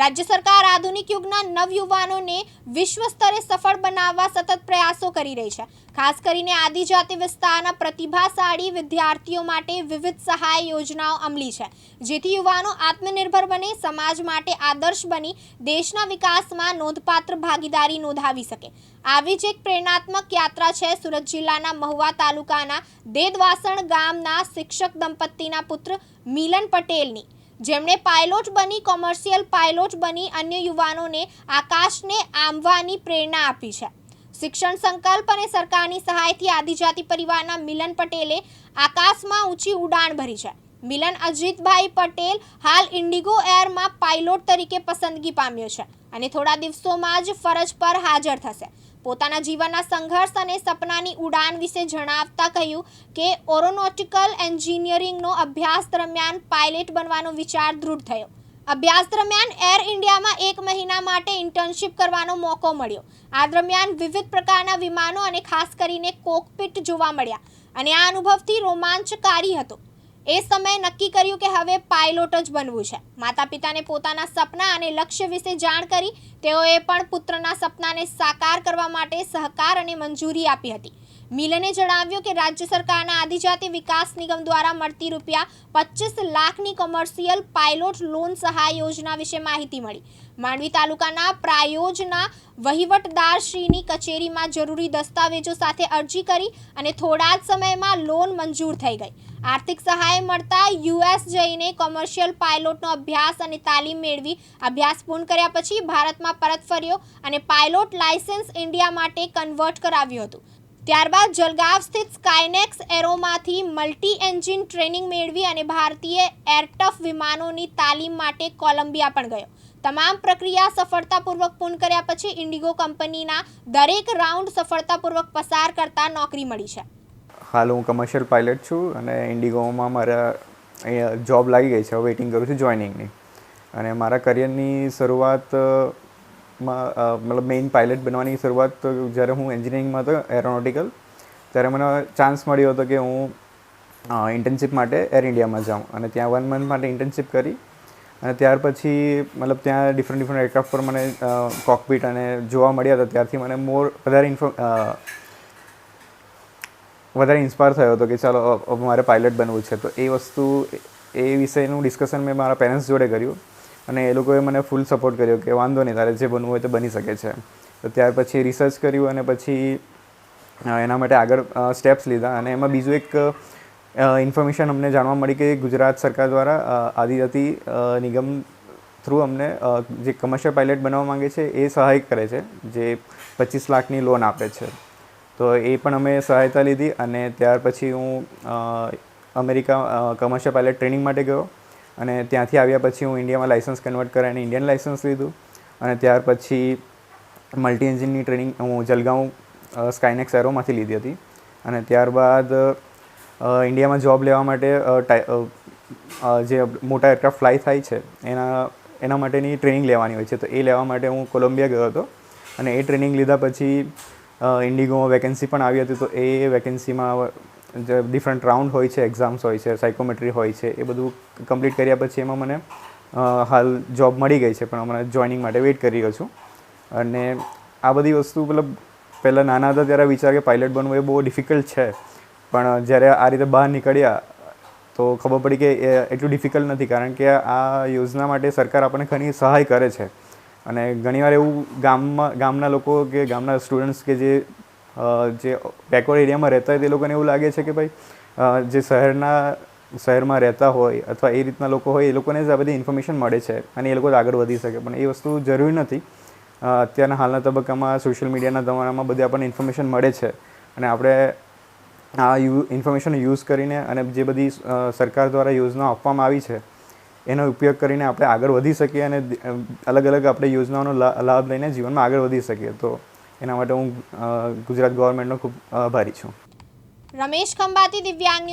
રાજ્ય સરકાર આધુનિક યુગના નવયુવાનોને વિશ્વ સ્તરે સફળ બનાવવા સતત પ્રયાસો કરી રહી છે. ખાસ કરીને આદિજાતિ વિસ્તારના પ્રતિભાશાળી વિદ્યાર્થીઓ માટે વિવિધ સહાય યોજનાઓ અમલી છે. જેથી યુવાનો આત્મનિર્ભર બને, સમાજ માટે આદર્શ બની, દેશના વિકાસમાં નોંધપાત્ર ભાગીદારી નોંધાવી શકે. આવી જ એક પ્રેરણાત્મક યાત્રા છે સુરત જિલ્લાના મહુવા તાલુકાના દેદવાસણ ગામના શિક્ષક દંપતીના પુત્ર મિલન પટેલની. જેમણે પાયલોટ બની કોમર્શિયલ પાયલોટ બની, અન્ય યુવાનોને આકાશને આંબવાની પ્રેરણા આપી છે. શિક્ષણ સંકલ્પ અને સરકારની સહાયથી આદિજાતિ પરિવારના મિલન પટેલે આકાશમાં ઊંચી ઉડાણ ભરી છે. મિલન અજીતભાઈ પટેલ હાલ ઇન્ડિગો એરમાં પાયલોટ તરીકે પસંદગી પામ્યો છે અને થોડા દિવસોમાં જ ફરજ પર હાજર થશે. પોતાના જીવનના સંઘર્ષ અને સપનાની ઉડાન વિશે જણાવતા કહ્યું કે ઓરોનોટિકલ એન્જિનિયરિંગનો અભ્યાસ દરમિયાન પાયલટ બનવાનો વિચાર દૃઢ થયો. અભ્યાસ દરમિયાન એર ઇન્ડિયામાં એક મહિના માટે ઇન્ટર્નશિપ કરવાનો મોકો મળ્યો. આ દરમિયાન વિવિધ પ્રકારના વિમાનો અને ખાસ કરીને કોકપિટ જોવા મળ્યા અને આ અનુભવથી રોમાંચકારી હતો. એ સમયે નક્કી કર્યું કે હવે પાયલોટ જ બનવું છે. માતા પિતાને પોતાના સપના અને લક્ષ્ય વિશે જાણ કરી તેઓએ પણ પુત્રના સપનાને સાકાર કરવા માટે સહકાર અને મંજૂરી આપી હતી. મિલને જણાવ્યું કે રાજ્ય સરકારના આદિજાતિ વિકાસ નિગમ દ્વારા મળતી રૂપિયા પચીસ લાખની કોમર્શિયલ પાયલોટ લોન સહાય યોજના વિશે માહિતી મળી. માંડવી તાલુકાના પ્રાયોજના વહીવટદારશ્રીની કચેરીમાં જરૂરી દસ્તાવેજો સાથે અરજી કરી અને થોડા જ સમયમાં લોન મંજૂર થઈ ગઈ. આર્થિક સહાય મળતા યુએસ જઈને કોમર્શિયલ પાયલોટનો અભ્યાસ અને તાલીમ મેળવી અભ્યાસ પૂર્ણ કર્યા પછી ભારતમાં પરત ફર્યો અને પાયલોટ લાયસન્સ ઇન્ડિયા માટે કન્વર્ટ કરાવ્યું હતું. ત્યારબાદ જલગાંવ સ્થિત સ્કાયનેક્સ એરોમાંથી મલ્ટી એન્જિન ટ્રેનિંગ મેળવી અને ભારતીય એરટફ વિમાનોની તાલીમ માટે કોલંબિયા પણ ગયો. તમામ પ્રક્રિયા સફળતાપૂર્વક પૂર્ણ કર્યા પછી ઇન્ડિગો કંપનીના દરેક રાઉન્ડ સફળતાપૂર્વક પસાર કરતા નોકરી મળી છે. હાલ હું કમર્શિયલ પાયલટ છું અને ઇન્ડિગોમાં મારા અહીંયા જોબ લાગી ગઈ છે. વેઇટિંગ કરું છું જોઈનિંગની અને મારા કરિયરની શરૂઆત મતલબ મેઇન પાયલટ બનવાની શરૂઆત જ્યારે હું એન્જિનિયરિંગમાં હતો એરોનોટિકલ ત્યારે મને ચાન્સ મળ્યો હતો કે હું ઇન્ટર્નશિપ માટે એર ઇન્ડિયામાં જાઉં. અને ત્યાં વન મંથ માટે ઇન્ટર્નશિપ કરી. અને ત્યાર પછી, મતલબ ત્યાં ડિફરન્ટ ડિફરન્ટ એરક્રાફ્ટ પર મને કોકપીટ અને જોવા મળ્યા હતા. ત્યારથી મને મોર વધારે ઇન્ફો વધારે ઇન્સ્પાયર થયો હતો કે ચાલો મારે પાયલટ બનવું છે. તો એ વસ્તુ, એ વિષયનું ડિસ્કશન મેં મારા પેરેન્ટ્સ જોડે કર્યું અને એ લોકોએ મને ફૂલ સપોર્ટ કર્યો કે વાંધો નહીં, તારે જે બનવું હોય તો બની શકે છે. તો ત્યાર પછી રિસર્ચ કર્યું અને પછી એના માટે આગળ સ્ટેપ્સ લીધા અને એમાં બીજું એક ઇન્ફોર્મેશન અમને જાણવા મળી કે ગુજરાત સરકાર દ્વારા આદિજાતિ નિગમ થ્રુ અમને જે કમર્શિયલ પાયલટ બનવા માંગે છે, એ સહાય કરે છે, જે પચીસ લાખની લોન આપે છે. તો એ પણ અમે સહાયતા લીધી અને ત્યાર પછી હું અમેરિકા કમર્શિયલ પાયલટ ટ્રેનિંગ માટે ગયો અને ત્યાંથી આવ્યા પછી હું ઇન્ડિયામાં લાઇસન્સ કન્વર્ટ કરાવીને ઇન્ડિયન લાઇસન્સ લીધું અને ત્યાર પછી મલ્ટી એન્જિનની ટ્રેનિંગ હું જલગાંવ સ્કાયનેક્સ એરોમાંથી લીધી હતી અને ત્યારબાદ ઇન્ડિયામાં જોબ લેવા માટે જે મોટા એરક્રાફ્ટ ફ્લાય થાય છે, એના એના માટેની ટ્રેનિંગ લેવાની હોય છે. તો એ લેવા માટે હું કોલંબિયા ગયો હતો અને એ ટ્રેનિંગ લીધા પછી ઇન્ડિગોમાં વેકેન્સી પણ આવી હતી, તો એ વેકેન્સીમાં જે ડિફરન્ટ રાઉન્ડ હોય છે એક્ઝામ્સ હોય છે સાયકોમેટ્રી હોય છે, એ બધું કમ્પ્લીટ કર્યા પછી એમાં મને હાલ જોબ મળી ગઈ છે, પણ હમણાં જોઈનિંગ માટે વેઇટ કરી રહ્યો છું. અને આ બધી વસ્તુ મતલબ પહેલાં નાના હતા ત્યારે વિચાર કે પાયલટ બનવું એ બહુ ડિફિકલ્ટ છે, પણ જ્યારે આ રીતે બહાર નીકળ્યા, તો ખબર પડી કે એટલું ડિફિકલ્ટ નથી, કારણ કે આ યોજના માટે સરકાર આપણને ઘણી સહાય કરે છે. અને ઘણીવાર એવું ગામમાં, ગામના લોકો કે ગામના સ્ટુડન્ટ્સ કે જે જે બેકવર્ડ એરિયામાં રહેતા હોય તે લોકોને એવું લાગે છે કે ભાઈ જે શહેરના, શહેરમાં રહેતા હોય અથવા એ રીતના લોકો હોય, એ લોકોને જ આ બધી ઇન્ફોર્મેશન મળે છે અને એ લોકો જ આગળ વધી શકે. પણ એ વસ્તુ જરૂરી નથી. અત્યારના હાલના તબક્કામાં સોશિયલ મીડિયાના જમાનામાં બધી આપણને ઇન્ફોર્મેશન મળે છે. અને આપણે આ યુ ઇન્ફોર્મેશન યુઝ કરીને અને જે બધી સરકાર દ્વારા યોજનાઓ આપવામાં આવી છે એનો ઉપયોગ કરીને આપણે આગળ વધી શકીએ અને અલગ અલગ આપણે યોજનાઓનો લાભ લઈને જીવનમાં આગળ વધી શકીએ. તો એના માટે હું ગુજરાત ગવર્મેન્ટનો ખૂબ આભારી છું. રમેશ ખંભાતી દિવ્યાંગ